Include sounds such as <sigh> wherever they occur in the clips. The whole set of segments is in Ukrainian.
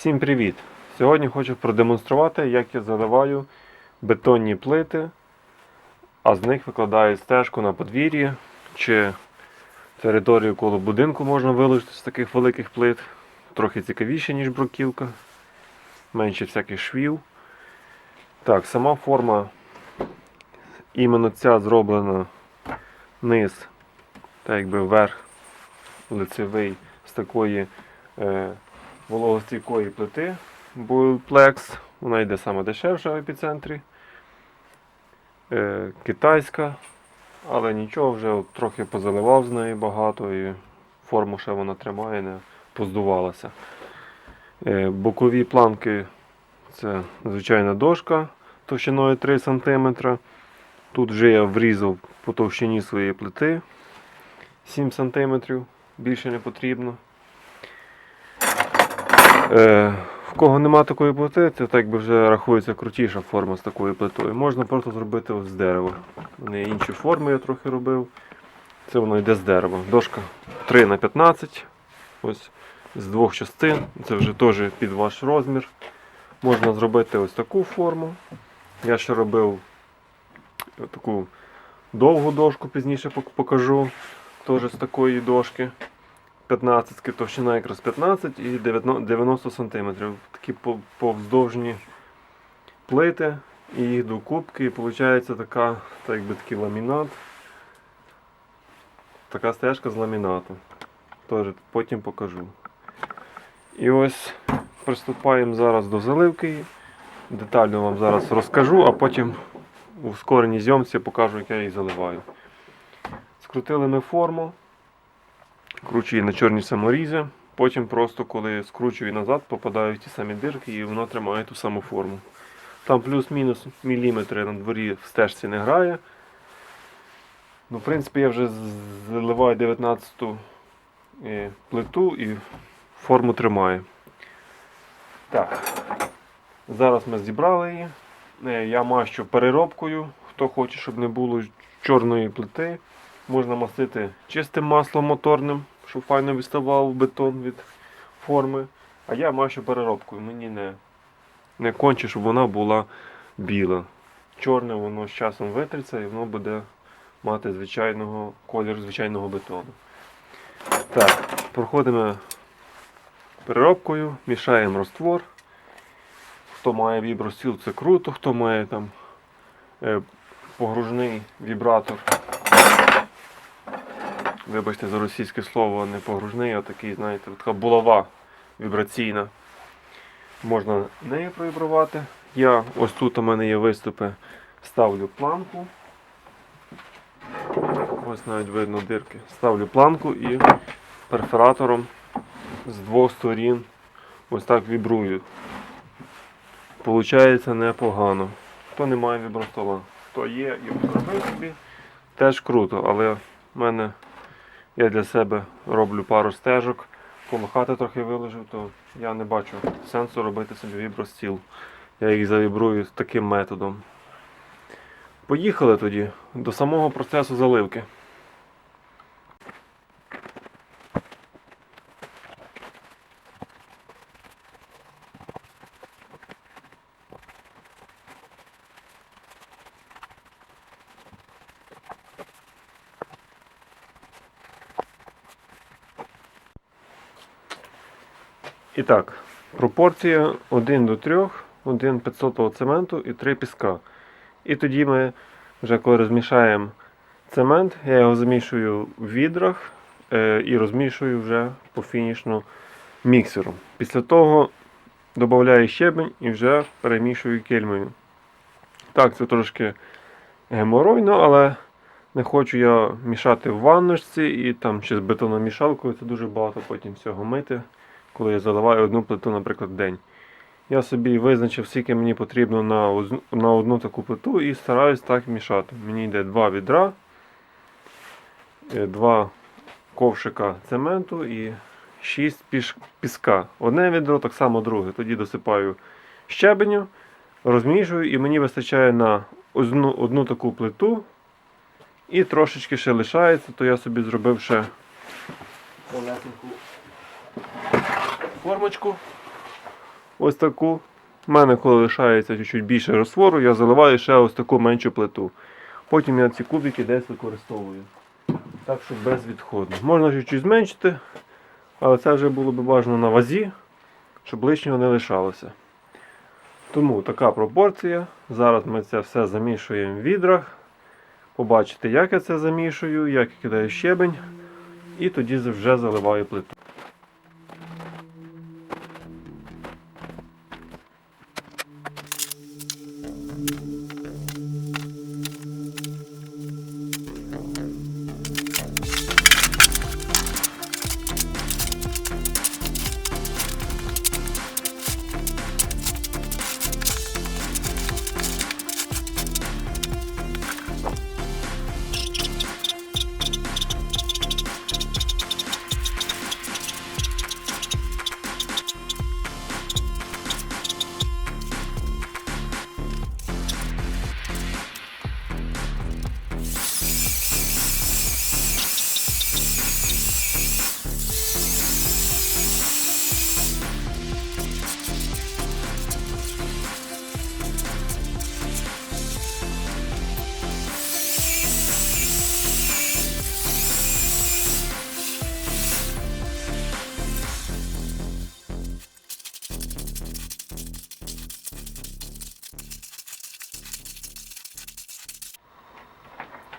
Всім привіт! Сьогодні хочу продемонструвати, як я заливаю бетонні плити, а з них викладаю стежку на подвір'ї чи територію коло будинку можна виложити з таких великих плит. Трохи цікавіше, ніж бруківка, менше всяких швів. Так, сама форма іменно ця зроблена низ, так якби верх лицевий з такої е, вологостійкої плити Bullplex. Вона йде саме дешевша в епіцентрі. Е, китайська, але нічого, вже от трохи позаливав з неї багато і форму ще вона тримає, не поздувалася. Е, бокові планки це звичайна дошка товщиною 3 см. Тут вже я врізав по товщині своєї плити 7 см, більше не потрібно. Е, в кого нема такої плити, це так би вже рахується крутіша форма з такою плитою. Можна просто зробити з дерева. Неї інші форми я трохи робив. Це воно йде з дерева. Дошка 3 на 15 ось з двох частин. Це вже теж під ваш розмір. Можна зробити ось таку форму. Я ще робив таку довгу дошку, пізніше покажу. Теж з такої дошки. 15 товщина якраз 15 і 90 90 см. Такі повздовжні плити і їх до кубки. І виходить така, так якби такий ламінат. Така стежка з ламінату. Теж потім покажу. І ось приступаємо зараз до заливки. Детально вам зараз розкажу, а потім у ускореній зйомці покажу, як я її заливаю. Скрутили ми форму. Кручу її на чорні саморізи. Потім просто коли скручую назад, попадають ті самі дирки і воно тримає ту саму форму. Там плюс-мінус міліметри на дворі в стежці не грає. Ну, в принципі, я вже заливаю 19-ту е, плиту і форму тримає. Так. Зараз ми зібрали її. Е, Я мащу переробкою. Хто хоче, щоб не було чорної плити. Можна мастити чистим маслом моторним, щоб файно відставав бетон від форми. А я мащу переробкою. Мені не, не конче, щоб вона була біла. Чорне воно з часом витриться і воно буде мати звичайного колір звичайного бетону. Так, проходимо переробкою, мішаємо роствор. Хто має вібростіл, це круто, хто має там е, погружний вібратор. Вибачте за російське слово, не погружний, а такий, знаєте, така булава вібраційна. Можна нею провібрувати. Я ось тут у мене є виступи, ставлю планку. Ось навіть видно дирки. Ставлю планку і перфоратором з двох сторін ось так вібрую. Получається непогано. Хто не має вібростола, хто є і зробив собі, теж круто, але в мене я для себе роблю пару стежок. Коло хати трохи вилежу, то я не бачу сенсу робити собі вібростіл. Я їх завібрую таким методом. Поїхали тоді до самого процесу заливки. І так, пропорція 1 до 3, 1 500 цементу і 3 піска. І тоді ми, вже коли розмішаємо цемент, я його замішую в відрах е, і розмішую вже по фінішну міксером. Після того додаю щебень і вже перемішую кельмою. Так, це трошки геморойно, але не хочу я мішати в ванночці і там чи з бетономішалкою, це дуже багато потім всього мити коли я заливаю одну плиту, наприклад, в день. Я собі визначив, скільки мені потрібно на, на одну таку плиту і стараюсь так мішати. Мені йде два відра, е, два ковшика цементу і 6 піска. Одне відро, так само друге. Тоді досипаю щебеню, розмішую і мені вистачає на одну, одну таку плиту. І трошечки ще лишається, то я собі зробив ще малесеньку формочку. ось таку. У мене, коли лишається чуть-чуть більше розтвору, я заливаю ще ось таку меншу плиту. Потім я ці кубики десь використовую. Так, щоб безвідходно. Можна чуть-чуть зменшити, але це вже було б бажано на вазі, щоб лишнього не лишалося. Тому така пропорція. Зараз ми це все замішуємо в відрах. Побачите, як я це замішую, як я кидаю щебень. І тоді вже заливаю плиту.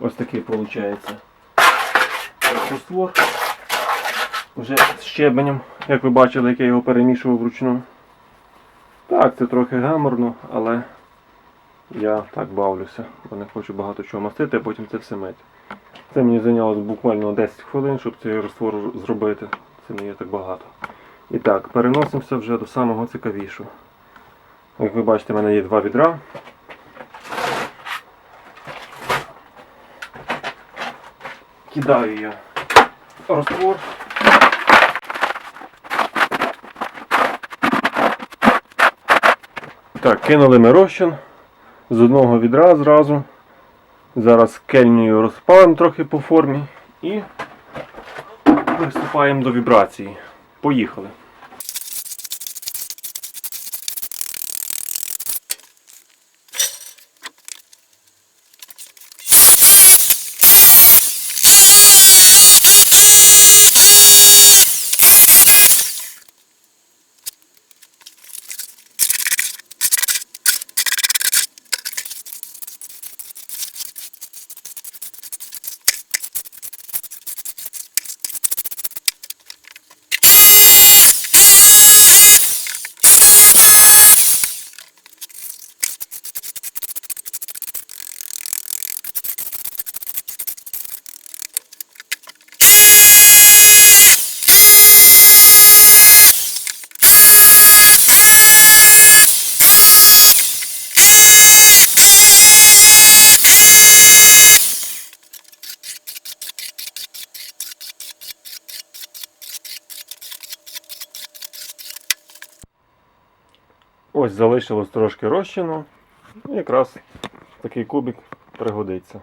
Ось такий виходить раствор. Вже з щебенем, як ви бачили, як я його перемішував вручну. Так, це трохи гаморно, але я так бавлюся, бо не хочу багато чого мастити, а потім це все мити. Це мені зайняло буквально 10 хвилин, щоб цей раствор зробити. Це не є так багато. І так, переносимося вже до самого цікавішого. Як ви бачите, в мене є два відра. Кидаю я раствор. Так, кинули ми розчин з одного відра зразу. Зараз кельнію розпалимо трохи по формі і приступаємо до вібрації. Поїхали. Ось залишилось трошки розчину. Ну, Якраз такий кубик пригодиться.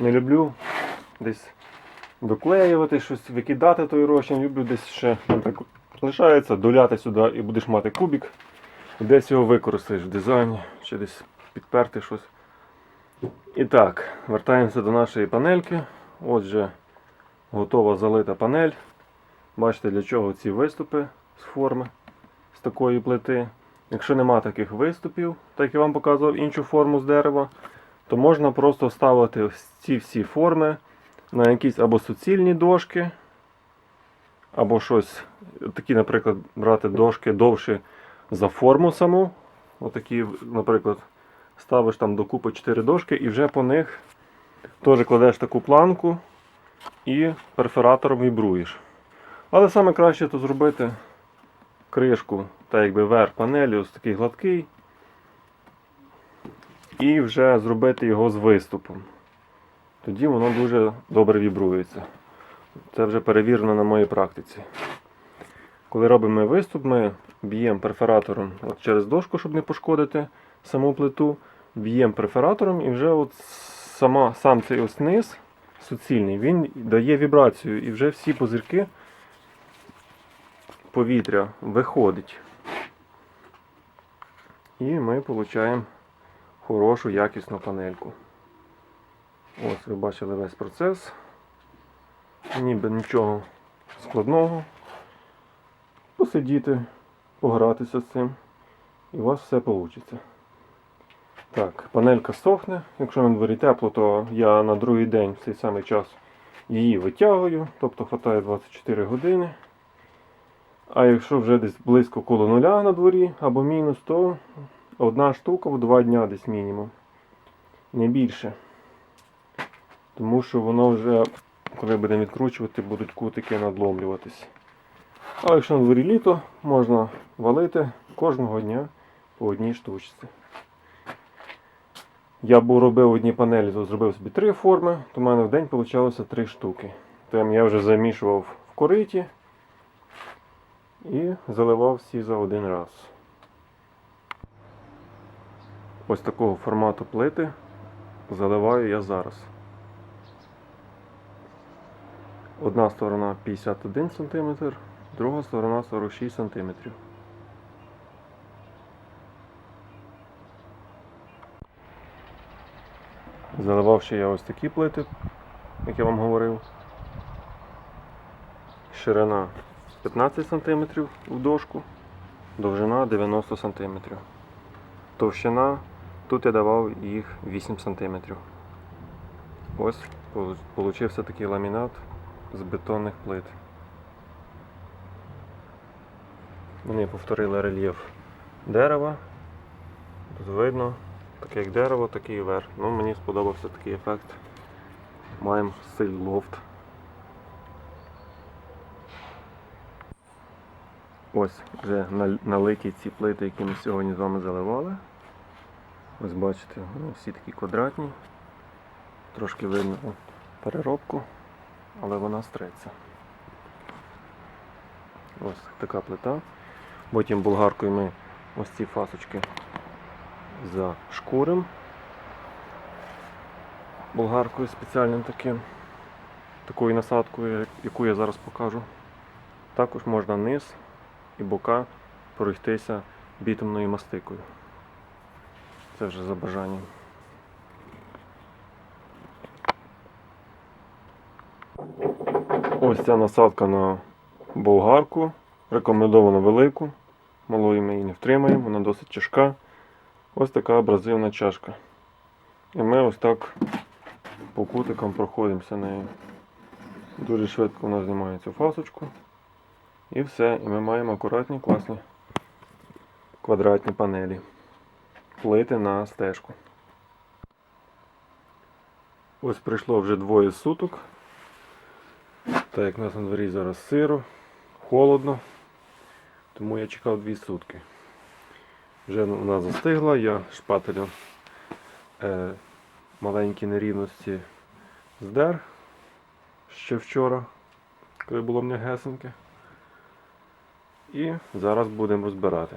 Не люблю десь доклеювати щось, викидати той розчин. Люблю десь ще так лишається, доляти сюди і будеш мати кубик. Десь його використаєш в дизайні, чи десь підперти щось. І так, вертаємося до нашої панельки. Отже, готова залита панель. Бачите, для чого ці виступи з форми з такої плити. Якщо нема таких виступів, так я вам показував іншу форму з дерева, то можна просто ставити ці всі форми на якісь або суцільні дошки, або щось, такі, наприклад, брати дошки довші за форму саму. Отакі, наприклад, ставиш там докупи 4 дошки і вже по них теж кладеш таку планку і перфоратором вібруєш. Але саме краще то зробити кришку, так якби верх панелі, ось такий гладкий. І вже зробити його з виступом. Тоді воно дуже добре вібрується. Це вже перевірено на моїй практиці. Коли робимо виступ, ми б'ємо перфоратором от через дошку, щоб не пошкодити саму плиту. Б'ємо перфоратором і вже от сама, сам цей ось низ суцільний, він дає вібрацію і вже всі позирки повітря виходить. І ми отримуємо хорошу якісну панельку. Ось ви бачили весь процес. Ніби нічого складного. Посидіти, погратися з цим. І у вас все вийде. Так, панелька сохне. Якщо на дворі тепло, то я на другий день в цей самий час її витягую, тобто хватає 24 години. А якщо вже десь близько коло нуля на дворі або мінус, то одна штука в два дня десь мінімум. Не більше. Тому що воно вже, коли будемо відкручувати, будуть кутики надломлюватись. А якщо на дворі літо, можна валити кожного дня по одній штучці. Я був робив одні панелі, то зробив собі три форми, то в мене в день вийшло три штуки. Там я вже замішував в кориті і заливав всі за один раз. Ось такого формату плити заливаю я зараз. Одна сторона 51 см, друга сторона 46 см. Заливав ще я ось такі плити, як я вам говорив. Ширина 15 см в дошку, довжина 90 см. Товщина тут я давав їх 8 см. Ось получився такий ламінат з бетонних плит. Вони повторили рельєф дерева. Тут видно, таке як дерево, такий і верх. Ну, мені сподобався такий ефект. Маємо стиль лофт. Ось вже налиті ці плити, які ми сьогодні з вами заливали. Ось бачите, вони всі такі квадратні. Трошки видно переробку, але вона стреться. Ось така плита. Потім болгаркою ми ось ці фасочки зашкуримо. Болгаркою спеціальним таким, такою насадкою, яку я зараз покажу. Також можна низ і бока пройтися бітумною мастикою. Це вже за бажанням. Ось ця насадка на болгарку. Рекомендовано велику. Малої ми її не втримаємо, вона досить тяжка. Ось така абразивна чашка. І ми ось так по кутикам проходимося нею. Дуже швидко вона знімає цю фасочку. І все. І ми маємо акуратні, класні квадратні панелі. Плити на стежку. Ось прийшло вже двоє суток. Так як у нас на дворі зараз сиро, холодно, тому я чекав дві сутки. Вже вона застигла, я шпателем е, маленькі нерівності здер ще вчора, коли було м'ягесеньке. І зараз будемо розбирати.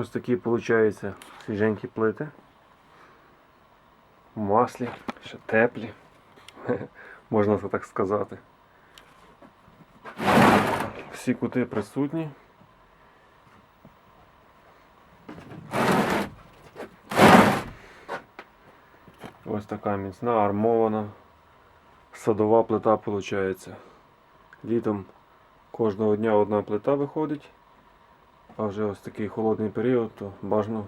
Ось такі виходять свіженькі плити. Маслі, ще теплі. <laughs> Можна це так сказати. Всі кути присутні. Ось така міцна, армована садова плита виходить. Літом кожного дня одна плита виходить. А вже ось такий холодний період, то бажано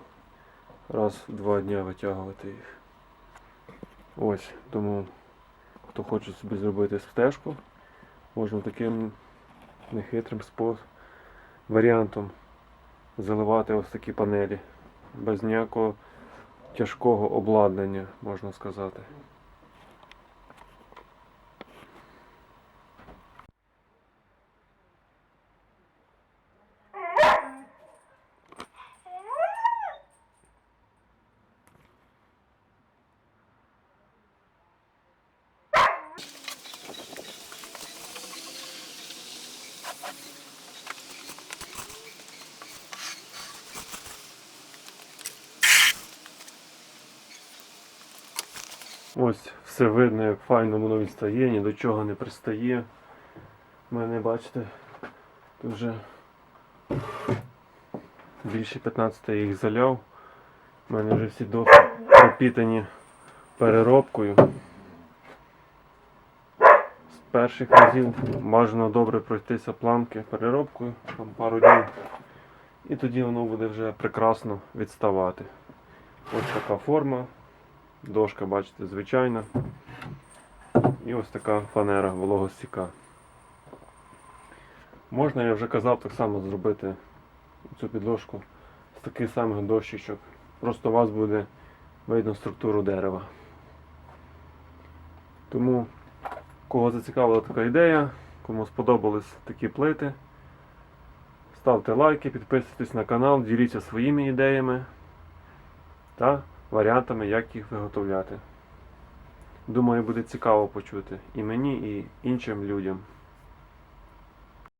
раз в два дні витягувати їх. Ось, тому хто хоче собі зробити стежку, можна таким нехитрим спос... варіантом заливати ось такі панелі. Без ніякого тяжкого обладнання, можна сказати. Ось все видно, як файно воно відстає, ні до чого не пристає. У мене, бачите, вже більше 15 я їх заляв. У мене вже всі доски пропітані переробкою. З перших разів бажано добре пройтися планки переробкою, там пару днів. І тоді воно буде вже прекрасно відставати. Ось така форма. Дошка, бачите, звичайна. І ось така фанера вологостійка. Можна, я вже казав, так само зробити цю підложку з таких самих дощечок. Просто у вас буде видно структуру дерева. Тому, кого зацікавила така ідея, кому сподобались такі плити, ставте лайки, підписуйтесь на канал, діліться своїми ідеями та варіантами, як їх виготовляти. Думаю, буде цікаво почути і мені, і іншим людям.